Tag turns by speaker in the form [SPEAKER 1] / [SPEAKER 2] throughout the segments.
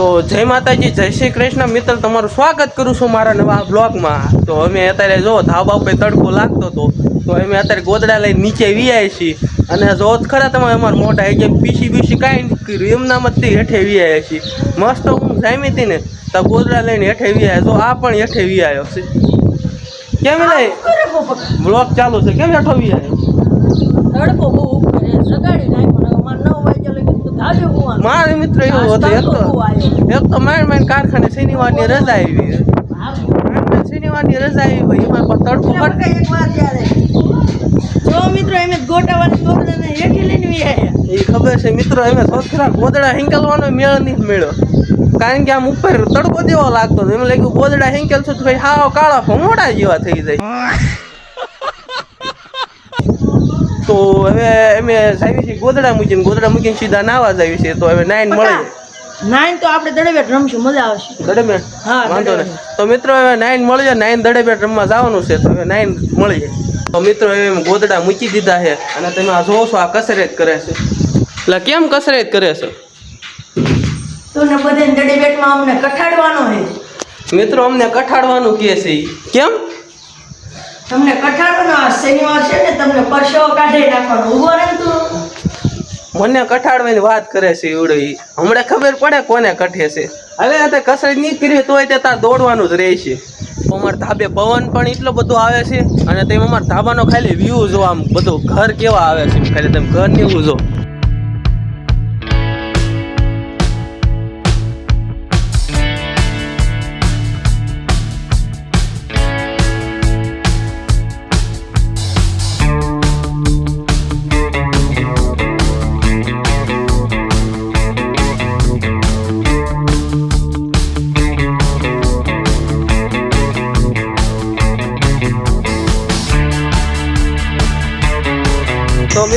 [SPEAKER 1] તો જય માતાજી જય શ્રી કૃષ્ણ. મિત્ર તમારું સ્વાગત કરું છું મારા નવા બ્લોગમાં. તો અમે અત્યારે જો ધાબા ઉપર તડકો લાગતો હતો તો અમે અત્યારે ગોદડા લઈને નીચે વીઆઈ છીએ. અને જો ખરા તમે અમારા મોટા એ જેમ પીસી બીસી કાંઈ નથી કર્યું એમનામ જ તે હેઠે વીઆઈ છીએ. મસ્ત હું જામી હતી ને તો ગોદડા લઈને હેઠે વિયાય જો આ પણ હેઠે વીઆયો છે કેમ લે બ્લોગ ચાલુ છે. કેમ હેઠો વીઆયો
[SPEAKER 2] તડકો બહુ ઉપર છે. સગાડી નાખ્યો ને અમારે નવ વાગ્યા લગી તો ધાબે હોવાનું.
[SPEAKER 1] મારો મિત્ર એવો હતો એક તો એક તો માર માર કારખાને શનિવારની રજા આવી શનિવારની રજા આવી હોય એમાં પણ તડકો કર
[SPEAKER 2] એક વાર ત્યારે. જો મિત્રો એમ ગોટાવાની ગોરડાને હેઠી લઈને
[SPEAKER 1] એ ખબર છે મિત્રો એમ સોથરા ગોદડા હિંકલવાનો મેળ નહીં મેળો કારણ કે આમ ઉપર તડકો દેવો લાગતો હતો. એમ લાગ્યું ગોદડા હેંકેલ છું તો ભાઈ હાવ કાળા ફોમોડા જેવા થઈ જાય. તો હવે અમે આવી છીએ ગોદડા મૂકીને ગોદડા મૂકીને સીધા નાવા આવી છે તો હવે નાઈન મળે.
[SPEAKER 2] નાઈન તો આપણે દડે રમશું મજા આવશે.
[SPEAKER 1] દડેબેટ?
[SPEAKER 2] હા,
[SPEAKER 1] વાંધો નહીં. તો મિત્રો હવે નાઈન મળી જાય નાઈન દડેબેટ રમવા જવાનું છે તો હવે નાઈન મળી જાય. તો મિત્રો હવે એમ ગોદડા મૂકી દીધા છે અને તમે આ જોવો છો આ કસરત કરે છે. એટલે કેમ કસરત કરે છે?
[SPEAKER 2] તો ને બધે દડે બેટમાં અમને કઠાડવાનો છે.
[SPEAKER 1] મિત્રો અમને કઠાડવાનું કહે છે કેમ?
[SPEAKER 2] તમને કઠાડવાનો આ શનિવાર છે ને, તમને પરસેવો કાઢી નાખવાનો. ઊભો રહે
[SPEAKER 1] મને કઠાડવાની વાત કરે છે એવડો ઈ? હમણાં ખબર પડે કોને કઠે છે. હવે તે કસરત નહીં કરી તોય તે તાર દોડવાનું જ રહે છે. અમારા ધાબે પવન પણ એટલો બધો આવે છે અને તેમ અમારા ધાબાનો ખાલી વ્યૂ જો આમ બધું ઘર કેવા આવે છે. ખાલી તમે ઘર એવું જો.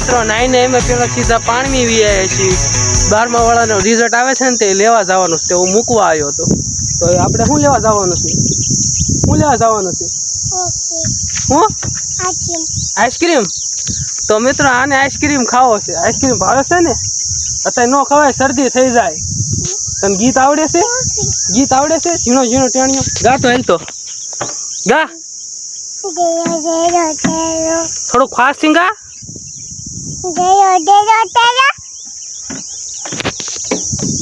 [SPEAKER 1] મિત્રો નાઈને અમે પેલા સીધા પાણી વી આવ્યા છીએ બારમા વાળાનો રિઝલ્ટ આવે છે ને તે લેવા જવાનું છે. તે હું મૂકવા આવ્યો હતો. તો આપણે શું લેવા જવાનું છે? શું લેવા જવાનું છે? હું? આઈસ્ક્રીમ. તો મિત્રો આને આઈસ્ક્રીમ ખાવો છે. આઈસ્ક્રીમ ભાવે છે ને? અત્યારે ન ખવાય શરદી થઈ જાય. તને ગીત આવડે છે? ગીત આવડે છે? ઝીણો ઝીણો ટેણીઓ. ગા તો હેલ તો. ગા. થોડુંક ફાસ્ટિંગ ગા.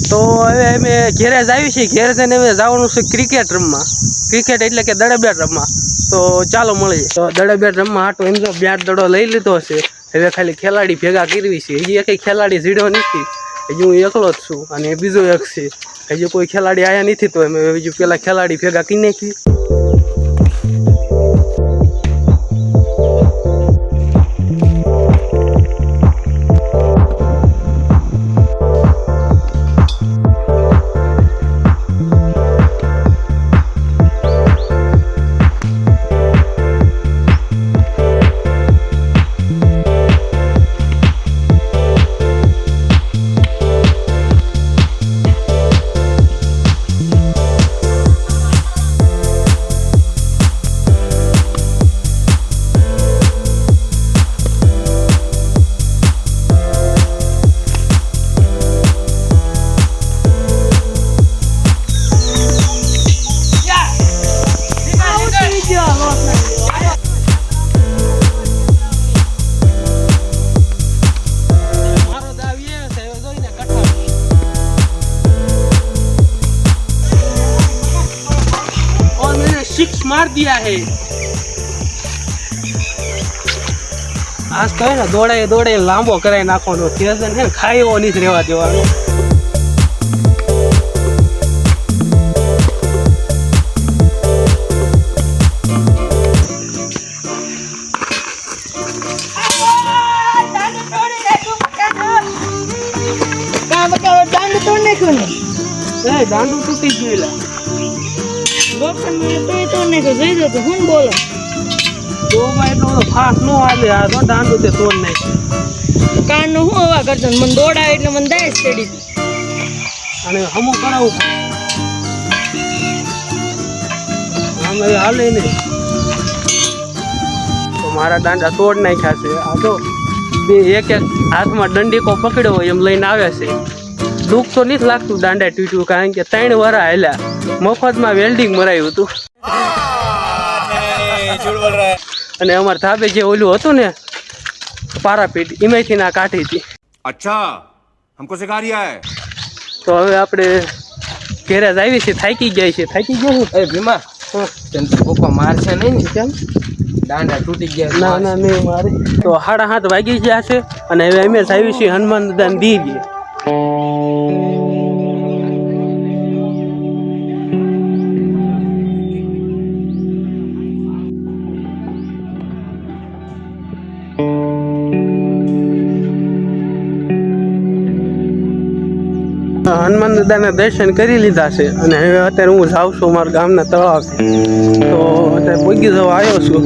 [SPEAKER 1] તો હવે અમે ઘેરે જ આવી છીએ. ઘેરે જઈને અમે જવાનું છે ક્રિકેટ રમવા. ક્રિકેટ એટલે કે દડે બેટ રમવા. તો ચાલો મળીએ. તો દડે બેટ રમવા હાટો એમ તો બેટ દડો લઈ લીધો છે. હવે ખાલી ખેલાડી ભેગા કરવી છે. હજી એક ખેલાડી જીડો નથી. હજી હું એકલો જ છું અને બીજો એક છે. હજી કોઈ ખેલાડી આવ્યા નથી તો અમે બીજું પેલા ખેલાડી ભેગા કરી નાખી दिया है આજ તો હે ને દોડે દોડે લાંબો કરાવી નાખવાનો સિઝન છે ને ખાઈ એવો નથી રહેવા દેવાનો
[SPEAKER 2] કાં બતાવો દાંડ તોડ નાખ્યો ને
[SPEAKER 1] એ દાંડુ તૂટી ગયું
[SPEAKER 2] મને તોય જોઈ દો તો હું બોલો.
[SPEAKER 1] દોમાં એટલો બધો ફાસ્ટ નો હાલે આ તો દાંડુ તે તોડ નાખ્યું
[SPEAKER 2] કાનનો હું હવા કરતો મને દોડાવે એટલે મને દાય ચડી
[SPEAKER 1] અને હમો કરાવું. આમ હાલે નહીં. તો મારા દાંડા તોડ નાખ્યા છે. આ તો બે એક એક હાથમાં દંડીકો પકડ્યો હોય એમ લઈને આવે છે. દુઃખ તો નથી લાગતું દાંડા તૂટ્યું કારણ કે ત્રણ વાર હાલ્યા. મફતમાં વેલ્ડિંગ મરાયું હતું. અને અમારા ધાબે જે ઓલું હતું ને પારાપીટ એમાંથી ના કાઢી હતી.
[SPEAKER 3] અચ્છા હમકો સિખા રહ્યા હે?
[SPEAKER 1] તો હવે આપણે ઘેરે આવી છે થાકી ગયા છે. થાકી ગયા છે?
[SPEAKER 4] એ ભીમા તેમ તો પપ્પા મારશે નહીં ને
[SPEAKER 1] કેમ?
[SPEAKER 4] દાંડા તૂટી ગયા
[SPEAKER 1] ના ના નહીં મારે. તો સાડા હાથ વાગી ગયા છે અને હવે અમે જ આવી છે હનુમાન દાદાને દી ગયા હનુમાન દાદાના દર્શન કરી લીધા છે અને હવે અત્યારે હું જાઉં છું મારા ગામના તળાવ તો અત્યારે પૂગી જવા આવ્યો છું.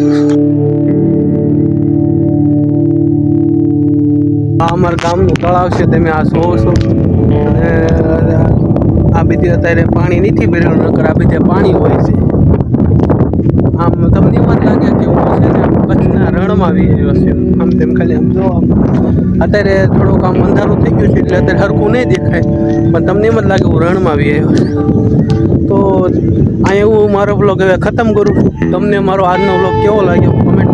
[SPEAKER 1] આ અમારા ગામનું તળાવ છે, તમે આ જોવો છો. આ બધી અત્યારે પાણી નથી ભરેલું, નકર આ બધે પાણી હોય છે. આમ તમને એમ જ લાગે કે હું છે કચ્છના રણમાં આવી ગયો છે. આમ તેમ ખાલી આમ જો અત્યારે થોડુંક આમ અંધારું થઈ ગયું છે, એટલે અત્યારે હરખું નહીં દેખાય. પણ તમને એમ જ લાગે હું રણમાં આવી ગયો છે. તો અહીંયા હું મારો બ્લોગ હવે ખતમ કરું તમને મારો આજનો બ્લોગ કેવો લાગ્યો? કમેન્ટમાં